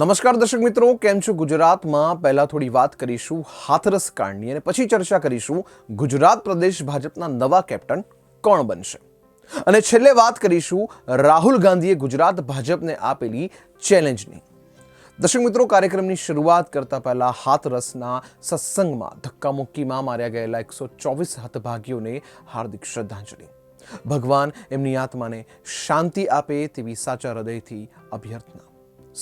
નમસ્કાર દર્શક મિત્રો, કેમ છો ગુજરાતમાં? પહેલાં થોડી વાત કરીશું હાથરસ કાંડની અને પછી ચર્ચા કરીશું ગુજરાત પ્રદેશ ભાજપના નવા કેપ્ટન કોણ બનશે. અને છેલ્લે વાત કરીશું રાહુલ ગાંધીએ ગુજરાત ભાજપને આપેલી ચેલેન્જની. દર્શક મિત્રો, કાર્યક્રમની શરૂઆત કરતા પહેલા હાથરસના સત્સંગમાં ધક્કામુક્કીમાં માર્યા ગયેલા એકસો ચોવીસ હતભાગીઓને હાર્દિક શ્રદ્ધાંજલિ. ભગવાન એમની આત્માને શાંતિ આપે તેવી સાચા હૃદયથી અભ્યર્થના.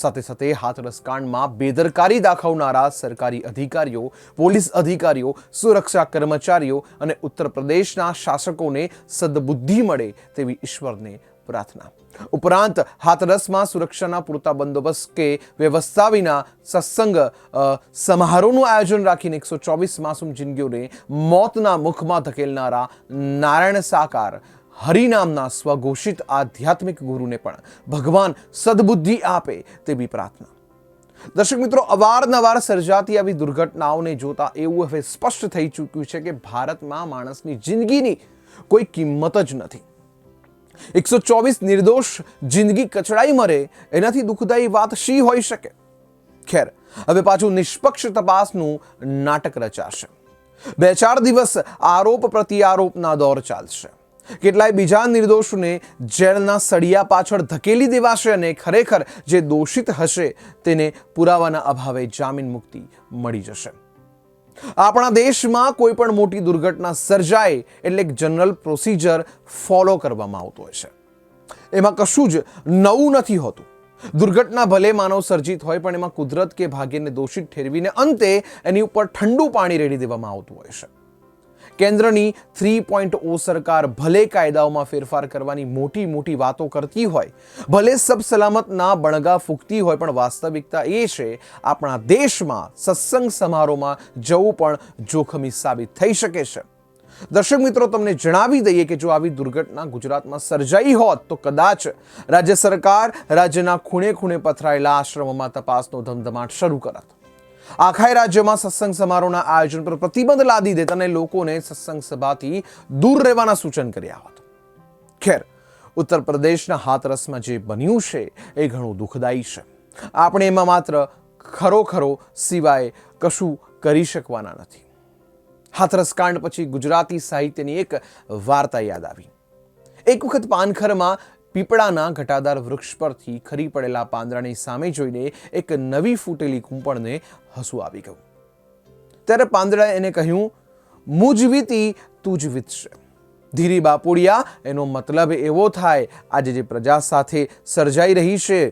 સાથે સાથે હાથરસ કાંડમાં બેદરકારી દાખવનારા સરકારી અધિકારીઓ, પોલીસ અધિકારીઓ, સુરક્ષા કર્મચારીઓ અને ઉત્તર પ્રદેશના શાસકોને સદબુદ્ધિ મળે તેવી ઈશ્વરને પ્રાર્થના. ઉપરાંત, હાથરસમાં સુરક્ષાના પૂરતા બંદોબસ્ત કે વ્યવસ્થા વિના સત્સંગ સમારોહનું આયોજન રાખીને એકસો ચોવીસ માસૂમ જિંદગીઓને મોતના મુખમાં ધકેલનારા નારાયણ સાકાર હરિનામના સ્વઘોષિત આધ્યાત્મિક ગુરુને પણ ભગવાન સદબુદ્ધિ આપે તેવી પ્રાર્થના. દર્શક મિત્રો, અવારનવાર સર્જાતી આવી દુર્ઘટનાઓને જોતા એવું હવે સ્પષ્ટ થઈ ચૂક્યું છે કે ભારતમાં માણસની જિંદગીની કોઈ કિંમત જ નથી. એકસો ચોવીસ નિર્દોષ જિંદગી કચડાઈ મરે, એનાથી દુઃખદાયી વાત શી હોઈ શકે? ખેર, હવે પાછું નિષ્પક્ષ તપાસનું નાટક રચાશે. બે ચાર દિવસ આરોપ પ્રત્યારોપના દોર ચાલશે. કેટલાય બીજા નિર્દોષોને જેલના સળિયા પાછળ ધકેલી દેવાશે અને ખરેખર જે દોષિત હશે તેને પુરાવાના અભાવે જામીન મુક્તિ મળી જશે. આપણા દેશમાં કોઈ પણ મોટી દુર્ઘટના સર્જાય એટલે જનરલ પ્રોસિજર ફોલો કરવામાં આવતો હોય છે. એમાં કશું જ નવું નથી હોતું. દુર્ઘટના ભલે માનવ સર્જિત હોય પણ એમાં કુદરત કે ભાગ્યને દોષિત ઠેરવીને અંતે એની ઉપર ઠંડુ પાણી રેડી દેવામાં આવતું હોય છે. કેન્દ્રની થ્રી પોઈન્ટ ઓ સરકાર ભલે કાયદાઓમાં ફેરફાર કરવાની મોટી મોટી વાતો કરતી હોય, ભલે સબ સલામતના બણગા ફૂંકતી હોય, પણ વાસ્તવિકતા એ છે, આપણા દેશમાં સત્સંગ સમારોહમાં જવું પણ જોખમી સાબિત થઈ શકે છે. દર્શક મિત્રો, તમને જણાવી દઈએ કે જો આવી દુર્ઘટના ગુજરાતમાં સર્જાઈ હોત, તો કદાચ રાજ્ય સરકાર રાજ્યના ખૂણે ખૂણે પથરાયેલા આશ્રમોમાં તપાસનો ધમધમાટ શરૂ કરત. આખાય રાજ્યમાં સત્સંગ સમારોહના આયોજન પર પ્રતિબંધ લાદી દેતા અને લોકોને સત્સંગ સભાથી દૂર રહેવાના સૂચન કર્યા હતા. ખેર, ઉત્તર પ્રદેશના હાથરસમાં જે બન્યું છે એ ઘણું દુઃખદાયી છે. આપણે એમાં માત્ર ખરો ખરો સિવાય કશું કરી શકવાના નથી. હાથરસ કાંડ પછી ગુજરાતી સાહિત્યની એક વાર્તા યાદ આવી. એક વખત પાનખરમાં પીપળાના ઘટાદાર વૃક્ષ પરથી ખરી પડેલા પાંદડાની સામે જોઈને એક નવી ફૂટેલી કૂંપણને હસવું આવી ગયું. ત્યારે પાંદડાએ એને કહ્યું, મુજ વીતી તું જ વીતશે. ધીરી બાપુડિયા, એનો મતલબ એવો થાય, આજે જે પ્રજા સાથે સર્જાઈ રહી છે,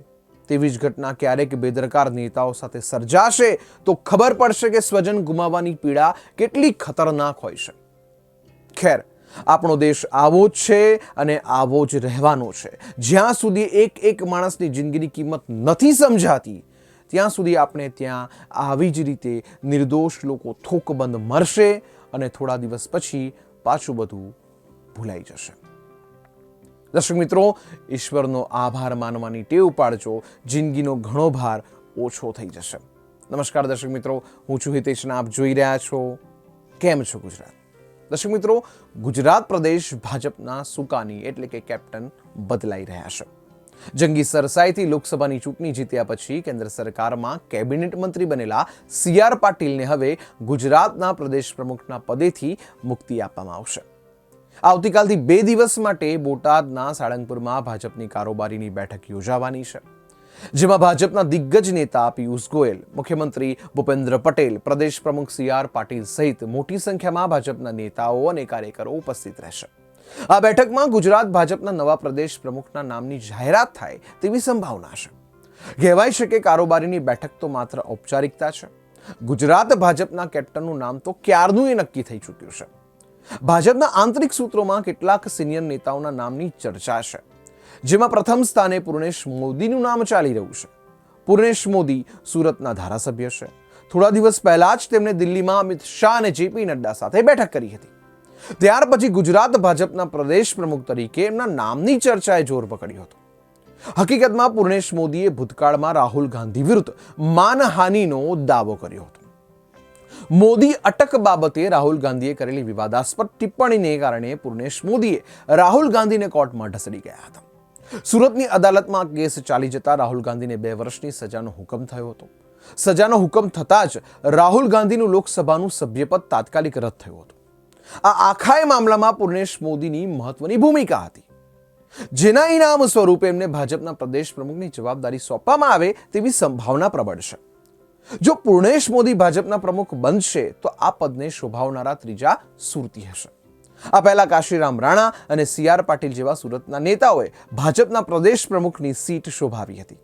તેવી જ ઘટના ક્યારેક બેદરકાર નેતાઓ સાથે સર્જાશે, તો ખબર પડશે કે સ્વજન ગુમાવવાની પીડા કેટલી ખતરનાક હોય છે. ખેર, આપણો દેશ આવો જ છે અને આવો જ રહેવાનો છે. જ્યાં સુધી એક એક માણસની જિંદગીની કિંમત નથી સમજાતી ત્યાં સુધી આપણે ત્યાં આવી જ રીતે નિર્દોષ લોકો થોકબંધ મરશે અને થોડા દિવસ પછી પાછું બધું ભૂલાઈ જશે. દર્શક મિત્રો, ઈશ્વરનો આભાર માનવાની ટેવ પાડજો, જિંદગીનો ઘણો ભાર ઓછો થઈ જશે. નમસ્કાર દર્શક મિત્રો, હું છું હિતેશ આપ જોઈ રહ્યા છો કેમ છો ગુજરાત? દર્શક મિત્રો, ગુજરાત પ્રદેશ ભાજપના સુકાની એટલે કે કેપ્ટન બદલાઈ રહ્યા છે. જંગી સરસાઈથી લોકસભાની ચૂંટણી જીત્યા પછી કેન્દ્ર સરકારમાં કેબિનેટ મંત્રી બનેલા સી આર પાટીલને હવે ગુજરાતના પ્રદેશ પ્રમુખના પદેથી મુક્તિ આપવામાં આવશે. આવતીકાલથી બે દિવસ માટે બોટાદના સાળંગપુરમાં ભાજપની કારોબારીની બેઠક યોજાવાની છે. જેમાં ભાજપના દિગ્ગજ નેતા પિયુષ ગોયલ, મુખ્યમંત્રી ભૂપેન્દ્ર પટેલ, પ્રદેશ પ્રમુખ સી આર પાટીલ સહિત મોટી સંખ્યામાં ભાજપના નેતાઓ અને કાર્યકરો ઉપસ્થિત રહેશે. આ બેઠકમાં ગુજરાત ભાજપના નવા પ્રદેશ પ્રમુખના નામની જાહેરાત થાય તેવી સંભાવના છે. કહેવાય છે કે કારોબારીની બેઠક તો માત્ર ઔપચારિકતા છે. ગુજરાત ભાજપના કેપ્ટનનું નામ તો ક્યારનું એ નક્કી થઈ ચૂક્યું છે. ભાજપના આંતરિક સૂત્રોમાં કેટલાક સિનિયર નેતાઓના નામની ચર્ચા છે. જેમાં પ્રથમ સ્થાને પૂર્ણેશ મોદીનું નામ ચાલી રહ્યું છે. પૂર્ણેશ મોદી સુરતના ધારાસભ્ય છે. થોડા દિવસ પહેલા જ તેમણે દિલ્હીમાં અમિત શાહ અને જેપી નડ્ડા સાથે બેઠક કરી હતી. ત્યાર પછી ગુજરાત ભાજપના પ્રદેશ પ્રમુખ તરીકે એમના નામની ચર્ચાએ જોર પકડ્યું હતું. હકીકતમાં પૂર્ણેશ મોદીએ ભૂતકાળમાં રાહુલ ગાંધી વિરુદ્ધ માનહાનિનો દાવો કર્યો હતો. મોદી અટક બાબતે રાહુલ ગાંધીએ કરેલી વિવાદાસ્પદ ટિપ્પણીને કારણે પૂર્ણેશ મોદીએ રાહુલ ગાંધીને કોર્ટમાં ઢસડી ગયા હતા. સુરતની અદાલતમાં કેસ ચાલી જતા રાહુલ ગાંધીને બે વર્ષની સજાનો હુકમ થયો હતો. સજાનો હુકમ થતાં જ રાહુલ ગાંધીનું લોકસભાનું સભ્યપદ તાત્કાલિક રદ થયું હતું. આ આખાય મામલામાં પૂર્ણેશ મોદીની મહત્વની ભૂમિકા હતી. જેના ઇનામ સ્વરૂપે એમને ભાજપના પ્રદેશ પ્રમુખની જવાબદારી સોંપવામાં આવે તેવી સંભાવના પ્રબળ છે. જો પૂર્ણેશ મોદી ભાજપના પ્રમુખ બનશે, તો આ પદને શોભાવનારા ત્રીજા સુરતી હશે. આ પહેલા કાશીરામ રાણા અને સી આર પાટીલ જેવા સુરતના નેતાઓએ ભાજપના પ્રદેશ પ્રમુખની સીટ શોભાવી હતી.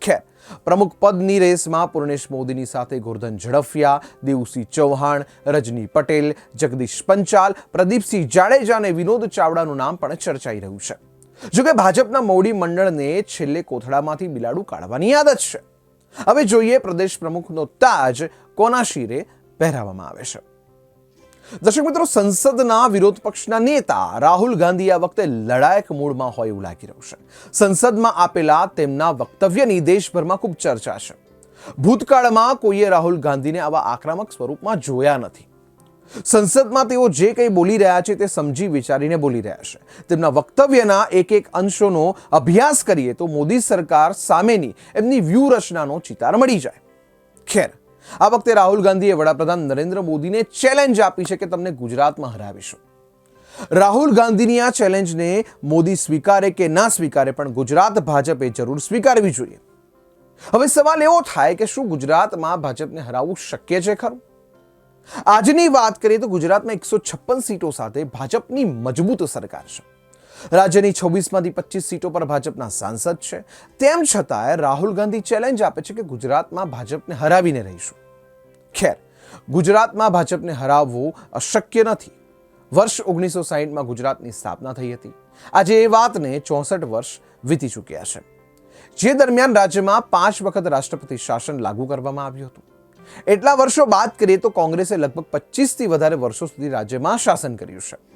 ખેર પ્રમુખ પદની રેસમાં પૂર્ણેશ મોદીની સાથે ગોરધન ઝડફિયા દેવસિંહ ચૌહાણ, રજની પટેલ, જગદીશ પંચાલ, પ્રદીપસિંહ જાડેજા અને વિનોદ ચાવડાનું નામ પણ ચર્ચાઈ રહ્યું છે. જોકે ભાજપના મોવડી મંડળને છેલ્લે કોથળામાંથી બિલાડું કાઢવાની આદત છે. હવે જોઈએ પ્રદેશ પ્રમુખનો તાજ કોના શિરે પહેરાવવામાં આવે છે. દર્શક મિત્રો, સંસદના વિરોધ પક્ષના નેતા રાહુલ ગાંધી આ વખતે લડાયક મૂડમાં હોય એવું લાગી રહ્યું છે. સંસદમાં આપેલા તેમના વક્તવ્યની દેશભરમાં ખૂબ ચર્ચા છે. ભૂતકાળમાં કોઈએ રાહુલ ગાંધીને આવા આક્રમક સ્વરૂપમાં જોયા નથી. સંસદમાં તેઓ જે કંઈ બોલી રહ્યા છે તે સમજી વિચારીને બોલી રહ્યા છે. તેમના વક્તવ્યના એક એક અંશોનો અભ્યાસ કરીએ તો મોદી સરકાર સામેની એમની વ્યૂહરચનાનો ચિતાર મળી જાય. ખેર આ વખતે રાહુલ ગાંધીએ વડાપ્રધાન નરેન્દ્ર મોદીને ચેલેન્જ આપી છે કે તમને ગુજરાતમાં હરાવીશું. રાહુલ ગાંધીની આ ચેલેન્જને મોદી સ્વીકારે કે ના સ્વીકારે પણ ગુજરાત ભાજપે જરૂર સ્વીકારવી જોઈએ. હવે સવાલ એવો થાય કે શું ગુજરાતમાં ભાજપને હરાવવું શક્ય છે ખરું? આજની વાત કરીએ તો ગુજરાતમાં એકસો છપ્પન સીટો સાથે ભાજપની મજબૂત સરકાર છે. રાજ્યની છવ્વીસમાંથી પચીસ સીટો પર ભાજપના સાંસદ છે. તેમ છતાંય રાહુલ ગાંધી ચેલેન્જ આપે છે કે ગુજરાતમાં ભાજપને હરાવીને રહીશું. ખેર, ગુજરાતમાં ભાજપને હરાવવું અશક્ય નથી. વર્ષ ઓગણીસો સાહીઠમાં ગુજરાતની સ્થાપના થઈ હતી. આજે એ વાતને ચોસઠ વર્ષ વીતી ચૂક્યા છે. જે દરમિયાન રાજ્યમાં પાંચ વખત રાષ્ટ્રપતિ શાસન લાગુ કરવામાં આવ્યું હતું. એટલા વર્ષો બાદ કરીએ તો કોંગ્રેસે લગભગ પચીસથી વધારે વર્ષો સુધી રાજ્યમાં શાસન કર્યું છે.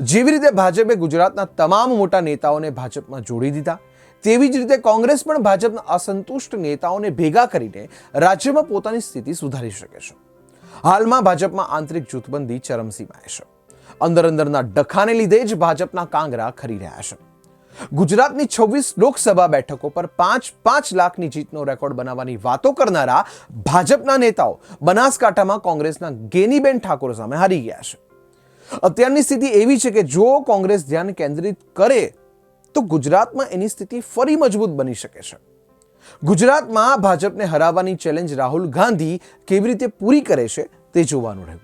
જેવી રીતે ભાજપે ગુજરાતના તમામ મોટા નેતાઓને ભાજપમાં જોડી દીધા, તેવી જ રીતે કોંગ્રેસ પણ ભાજપના અસંતુષ્ટ નેતાઓને ભેગા કરીને રાજ્યમાં પોતાની સ્થિતિ સુધારી શકે છે. હાલમાં ભાજપમાં આંતરિક જૂથબંધી ચરમસીમાએ છે. અંદર અંદરના ડખાને લીધે જ ભાજપના કાંગરા ખરી રહ્યા છે. ગુજરાતની છવ્વીસ લોકસભા બેઠકો પર પાંચ પાંચ લાખની જીતનો રેકોર્ડ બનાવવાની વાતો કરનારા ભાજપના નેતાઓ બનાસકાંઠામાં કોંગ્રેસના ગેનીબેન ઠાકોર સામે હારી ગયા છે. અત્યારની સ્થિતિ એવી છે કે જો કોંગ્રેસ ધ્યાન કેન્દ્રિત કરે, તો ગુજરાતમાં એની સ્થિતિ ફરી મજબૂત બની શકે છે. ગુજરાતમાં ભાજપને હરાવવાની ચેલેન્જ રાહુલ ગાંધી કેવી રીતે પૂરી કરે છે તે જોવાનું રહ્યું.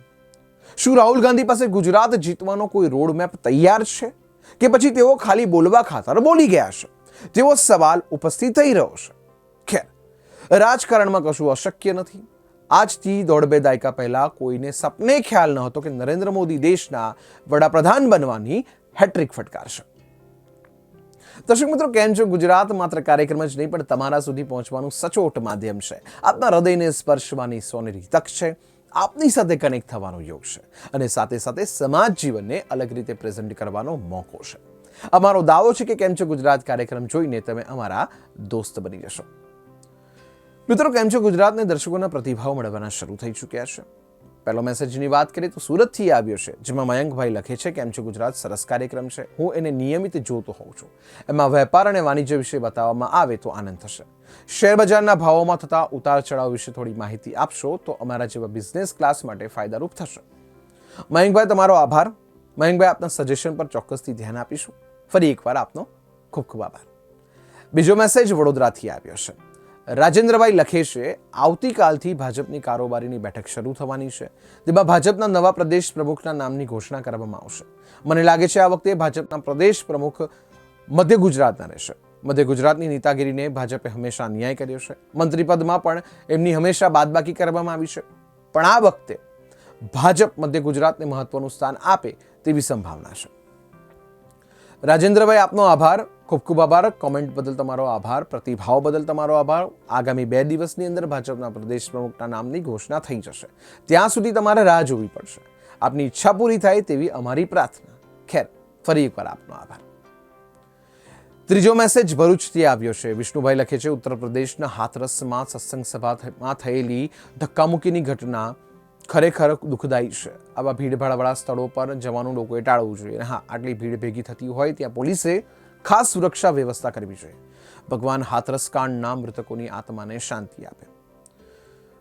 શું રાહુલ ગાંધી પાસે ગુજરાત જીતવાનો કોઈ રોડ મેપ તૈયાર છે? કે પછી તેઓ ખાલી બોલવા ખાતર બોલી ગયા છે? તેવો સવાલ ઉપસ્થિત થઈ રહ્યો છે. ખેર, રાજકારણમાં કશું અશક્ય નથી. આજથી દોઢ બે દાયકા પહેલા કોઈને સપને ખ્યાલ ન હતો કે નરેન્દ્ર મોદી દેશના વડાપ્રધાન બનવાની હેટ્રિક ફટકારશે. દર્શક મિત્રો, કેમ છો? ગુજરાત માત્ર કાર્યક્રમ જ નહીં, પણ તમારા સુધી પહોંચવાનું સચોટ માધ્યમ છે. આપના હૃદયને સ્પર્શવાની સોનેરી તક છે. આપની સાથે કનેક્ટ થવાનો યોગ છે. અને સાથે સાથે સમાજ જીવનને અલગ રીતે પ્રેઝન્ટ કરવાનો મોકો છે. અમારો દાવો છે કે કેમ છો? ગુજરાત કાર્યક્રમ જોઈને તમે અમારા દોસ્ત બની જશો. મિત્રો, કેમ છો? ગુજરાતને દર્શકોના પ્રતિભાવ મળવાના શરૂ થઈ ચૂક્યા છે. પહેલો મેસેજની વાત કરીએ તો સુરતથી આવ્યો છે, જેમાં મયંકભાઈ લખે છે, કેમ છો ગુજરાત? સરસ કાર્યક્રમ છે. હું એને નિયમિત જોતો હોઉં છું. એમાં વેપાર અને વાણિજ્ય વિશે બતાવવામાં આવે તો આનંદ થશે. શેર બજારના ભાવોમાં થતા ઉતાર ચઢાવ વિશે થોડી માહિતી આપશો તો અમારા જેવા બિઝનેસ ક્લાસ માટે ફાયદારૂપ થશે. મયંકભાઈ, તમારો આભાર. મયંકભાઈ, આપના સજેશન પર ચોક્કસથી ધ્યાન આપીશું. ફરી એકવાર આપનો ખૂબ ખૂબ આભાર. બીજો મેસેજ વડોદરાથી આવ્યો છે. રાજેન્દ્રભાઈ લખે છે આવતીકાલથી ભાજપની કારોબારીની બેઠક શરૂ થવાની છે. તેમાં ભાજપના નવા પ્રદેશ પ્રમુખના નામની ઘોષણા કરવામાં આવશે. મને લાગે છે આ વખતે ભાજપના પ્રદેશ પ્રમુખ મધ્ય ગુજરાતના રહેશે. મધ્ય ગુજરાતની નેતાગીરીને ભાજપે હંમેશા ન્યાય કર્યો છે. મંત્રીપદમાં પણ એમની હંમેશા બાદબાકી કરવામાં આવી છે. પણ આ વખતે ભાજપ મધ્ય ગુજરાતને મહત્વનું સ્થાન આપે તેવી સંભાવના છે. રાજેન્દ્રભાઈ, આપનો આભાર. ખૂબ ખૂબ આભાર. કોમેન્ટ બદલ તમારો આભાર, પ્રતિભાવ બદલ તમારો આભાર. આગામી બે દિવસની અંદર ભાજપના પ્રદેશ પ્રમુખના નામની ઘોષણા થઈ જશે. ત્યાં સુધી તમારે રાહ જોવી પડશે. આપની ઈચ્છા પૂરી થાય તેવી અમારી પ્રાર્થના. ખેર, ફરી એકવાર આપનો આભાર. ત્રીજો મેસેજ ભરૂચથી આવ્યો છે. વિષ્ણુભાઈ લખે છે, ઉત્તર પ્રદેશના હાથરસમાં સત્સંગ સભામાં થયેલી ધક્કામુક્કીની ઘટના ખરેખર દુઃખદાયી છે. આવા ભીડભાડવાળા સ્થળો પર જવાનું લોકોએ ટાળવું જોઈએ. હા, આટલી ભીડ ભેગી થતી હોય ત્યાં પોલીસે ખાસ સુરક્ષા વ્યવસ્થા કરવી જોઈએ. ભગવાન હાથરસકાંડના મૃતકોની આત્માને શાંતિ આપે.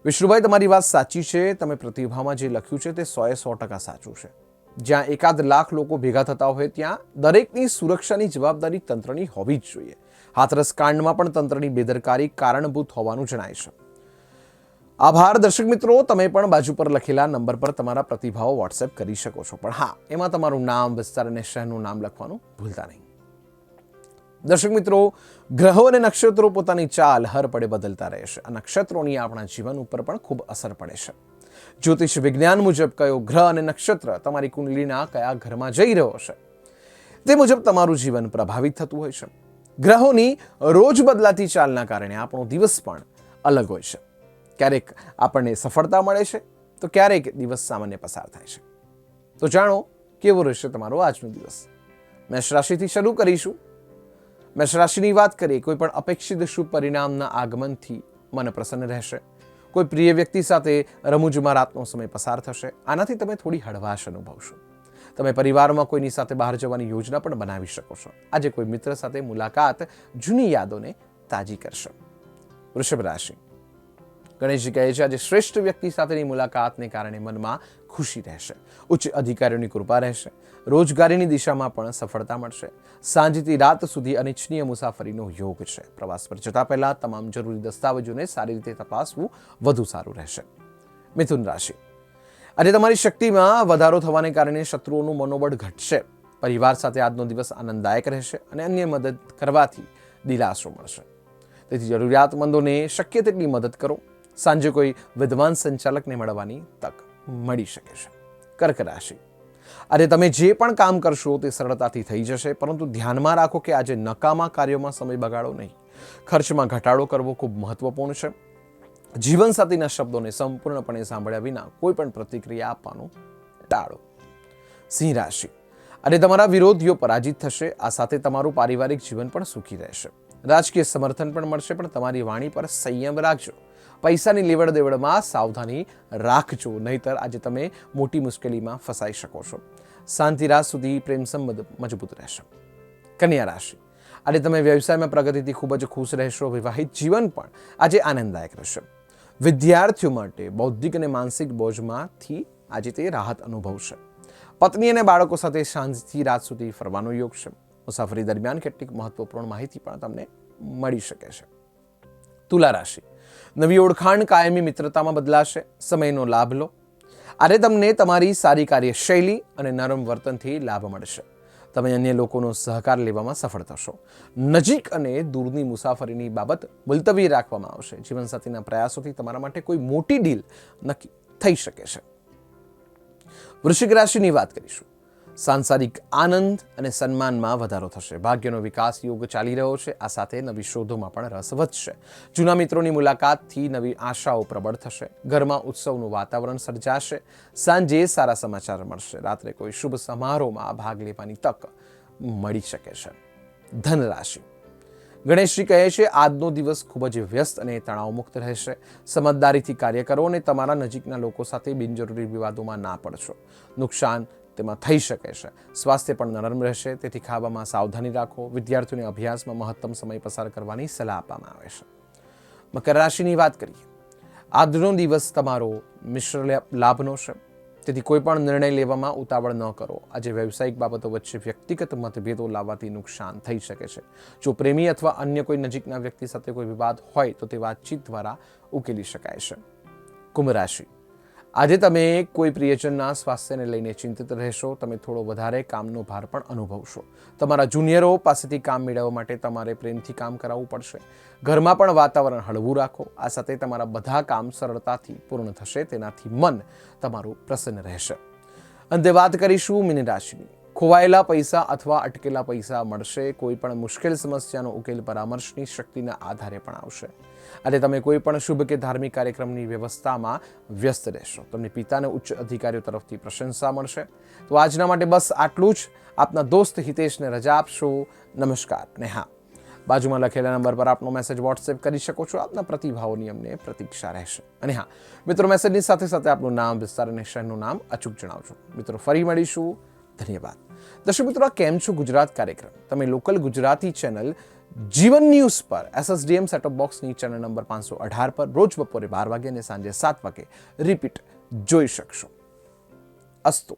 વિષ્ણુભાઈ, તમારી વાત સાચી છે. તમે પ્રતિભામાં જે લખ્યું છે તે સોએ સો ટકા સાચું છે. જ્યાં એકાદ લાખ લોકો ભેગા થતા હોય, ત્યાં દરેકની સુરક્ષાની જવાબદારી તંત્રની હોવી જ જોઈએ. હાથરસ કાંડમાં પણ તંત્રની બેદરકારી કારણભૂત હોવાનું જણાય છે. આભાર દર્શક મિત્રો, તમે પણ બાજુ પર લખેલા નંબર પર તમારા પ્રતિભાવો વોટ્સએપ કરી શકો છો. પણ હા, એમાં તમારું નામ, વિસ્તાર અને શહેરનું નામ લખવાનું ભૂલતા નહીં. દર્શક મિત્રો, ગ્રહો અને નક્ષત્રો પોતાની ચાલ હર પડે બદલતા રહેશે આ નક્ષત્રોની આપણા જીવન ઉપર પણ ખૂબ અસર પડે છે. જ્યોતિષ વિજ્ઞાન મુજબ કયો ગ્રહ અને નક્ષત્ર તમારી કુંડલીના કયા ઘરમાં જઈ રહ્યો છે? તે મુજબ તમારું જીવન પ્રભાવિત થતું હોય છે. ગ્રહોની રોજ બદલાતી ચાલના કારણે આપણો દિવસ પણ અલગ હોય છે. ક્યારેક આપણને સફળતા મળે છે, તો ક્યારેક દિવસ સામાન્ય પસાર થાય છે. તો જાણો, કેવો રહેશે તમારો આજનો દિવસ? મેષ રાશિથી શરૂ કરીશું. મેષ રાશિની વાત કરીએ કોઈ પણ અપેક્ષિત શુભ પરિણામના આગમનથી મન પ્રસન્ન રહેશે. કોઈ પ્રિય વ્યક્તિ સાથે રમૂજમાં રાતનો સમય પસાર થશે. આનાથી તમે થોડી હળવાશ અનુભવશો. તમે પરિવારમાં કોઈની સાથે બહાર જવાની યોજના પણ બનાવી શકો છો. આજે કોઈ મિત્ર સાથે મુલાકાત જૂની યાદોને તાજી કરશે. વૃષભ રાશિ. ગણેશજી કહે છે, આજે શ્રેષ્ઠ વ્યક્તિ સાથેની મુલાકાતને કારણે મનમાં ખુશી રહેશે. ઉચ્ચ અધિકારીઓની કૃપા રહેશે. રોજગારીની દિશામાં પણ સફળતા મળશે. સાંજથી રાત સુધી અનિચ્છનીય મુસાફરીનો યોગ છે. પ્રવાસ પર જતા પહેલા તમામ જરૂરી દસ્તાવેજોને સારી રીતે તપાસવું વધુ સારું રહેશે. મિથુન રાશિ. આજે તમારી શક્તિમાં વધારો થવાને કારણે શત્રુઓનું મનોબળ ઘટશે. પરિવાર સાથે આજનો દિવસ આનંદદાયક રહેશે અને અન્ય મદદ કરવાથી દિલાસો મળશે. તેથી જરૂરિયાતમંદોને શક્ય તેટલી મદદ કરો. સાંજે કોઈ વિદ્વાન સંચાલકને મળવાની તક મળી શકે છે. કર્ક રાશિ. અરે તમે જે પણ કામ કરશો તે સરળતાથી થઈ જશે, પરંતુ ધ્યાનમાં રાખો કે આજે નકામા કાર્યોમાં સમય બગાડો નહીં. ખર્ચમાં ઘટાડો કરવો ખૂબ મહત્વપૂર્ણ છે. જીવનસાથીના શબ્દોને સંપૂર્ણપણે સાંભળ્યા વિના કોઈ પણ પ્રતિક્રિયા આપવાનું ટાળો. સિંહ રાશિ. અને તમારા વિરોધીઓ પરાજિત થશે, આ સાથે તમારું પારિવારિક જીવન પણ સુખી રહેશે. રાજકીય સમર્થન પણ મળશે, પણ તમારી વાણી પર સંયમ રાખજો. પૈસાની લેવડ દેવડમાં સાવધાની રાખજો, નહીતર આજે તમે મોટી મુશ્કેલીમાં ફસાઈ શકો છો. શાંતિ રાત સુધી પ્રેમ સંબંધ મજબૂત રહેશે. કન્યા રાશિ. આજે તમે વ્યવસાયમાં પ્રગતિથી ખૂબ જ ખુશ રહેશો, વિવાહિત જીવન પણ આજે આનંદદાયક રહેશે. વિદ્યાર્થીઓ માટે બૌદ્ધિક અને માનસિક બોજમાંથી આજે તે રાહત અનુભવશે. પત્ની અને બાળકો સાથે શાંતિથી રાત સુધી ફરવાનો યોગ છે. મુસાફરી દરમિયાન કેટલીક મહત્વપૂર્ણ માહિતી પણ તમને મળી શકે છે. તુલા રાશિ. નવી ઓળખાણ કાયમી મિત્રતામાં બદલાશે, સમયનો લાભ લો. આરે તમને તમારી સારી કાર્યશૈલી અને નરમ વર્તનથી લાભ મળશે. તમે અન્ય લોકોનો સહકાર લેવામાં સફળ થશો. નજીક અને દૂરની મુસાફરીની બાબત મુલતવી રાખવામાં આવશે. જીવનસાથીના પ્રયાસોથી તમારા માટે કોઈ મોટી ડીલ નક્કી થઈ શકે છે. વૃશ્ચિક રાશિની વાત કરીશું. સાંસારિક આનંદ અને સન્માનમાં વધારો થશે. ભાગ્યનો વિકાસ યોગ ચાલી રહ્યો છે. આ સાથે નવી શોધોમાં પણ રસ વધશે. જૂના મિત્રોની મુલાકાતથી નવી આશાઓ પ્રબળ થશે. ઘરમાં ઉત્સવનું વાતાવરણ સર્જાશે. સાંજે સારા સમાચાર મળશે. રાત્રે કોઈ શુભ સમારોહમાં ભાગ લેવાની તક મળી શકે છે. ધન રાશિ ગણેશજી કહે છે, આજનો દિવસ ખૂબ જ વ્યસ્ત અને તણાવમુક્ત રહેશે. સમજદારીથી કાર્ય કરો અને તમારા નજીકના લોકો સાથે બિનજરૂરી વિવાદોમાં ના પડશો. નુકસાન તેમાં થઈ શકે છે. સ્વાસ્થ્ય પણ નરમ રહેશે, તેથી ખાવામાં સાવધાની રાખો, વિદ્યાર્થીઓને અભ્યાસમાં મહત્તમ સમય પસાર કરવાની સલાહ આપવામાં આવે છે. મકર રાશિની વાત કરીએ. આજનો દિવસ તમારો મિશ્ર લાભનો છે. તેથી કોઈ પણ નિર્ણય લેવામાં ઉતાવળ ન કરો. આજે વ્યવસાયિક બાબતો વચ્ચે વ્યક્તિગત મતભેદો લાવવાથી નુકસાન થઈ શકે છે. જો પ્રેમી અથવા અન્ય કોઈ નજીકના વ્યક્તિ સાથે કોઈ વિવાદ હોય, તો તે વાતચીત દ્વારા ઉકેલી શકાય છે. કુંભ રાશિ. આજે તમે કોઈ પ્રિયજનના સ્વાસ્થ્યને લઈને ચિંતિત રહેશો, તમે થોડો વધારે કામનો ભાર પણ અનુભવશો. તમારા જુનિયરો પાસેથી કામ મેળવવા માટે તમારે પ્રેમથી કામ કરાવવું પડશે. ઘરમાં પણ વાતાવરણ હળવું રાખો. આ સાથે તમારા બધા કામ સરળતાથી પૂર્ણ થશે, તેનાથી મન તમારું પ્રસન્ન રહેશે. અંતે વાત કરીશું મીન રાશિની ખોવાયેલા પૈસા અથવા અટકેલા પૈસા મળશે, કોઈ પણ મુશ્કેલ સમસ્યાનો ઉકેલ પરામર્શની શક્તિના આધારે પણ આવશે. અને તમે કોઈ પણ શુભ કે ધાર્મિક કાર્યક્રમની વ્યવસ્થામાં વ્યસ્ત રહેશો. તમને પિતાને ઉચ્ચ અધિકારીઓ તરફથી પ્રશંસા મળશે. તો આજના માટે બસ આટલું જ. આપના દોસ્ત હિતેશને રજા આપશો. નમસ્કાર અને હા. બાજુમાં લખેલા નંબર પર આપનો મેસેજ વોટ્સએપ કરી શકો છો. આપના પ્રતિભાવોની અમને પ્રતીક્ષા રહેશે. અને હા, મિત્રો મેસેજની સાથે સાથે આપનું નામ, વિસ્તાર અને શહેરનું નામ અચૂક જણાવજો. મિત્રો, ફરી મળીશું. ધન્યવાદ. દર્શક મિત્રો, આ કેમ છો? ગુજરાત કાર્યક્રમ. તમે local Gujarati channel Jeevan news પર, એસએસડીએમ સેટઅપ બોક્સની ચેનલ નંબર પાંચસો અઢાર પર રોજ બપોરે બાર વાગે અને સાંજે સાત વાગે રિપીટ જોઈ શકશો. અસ્તુ.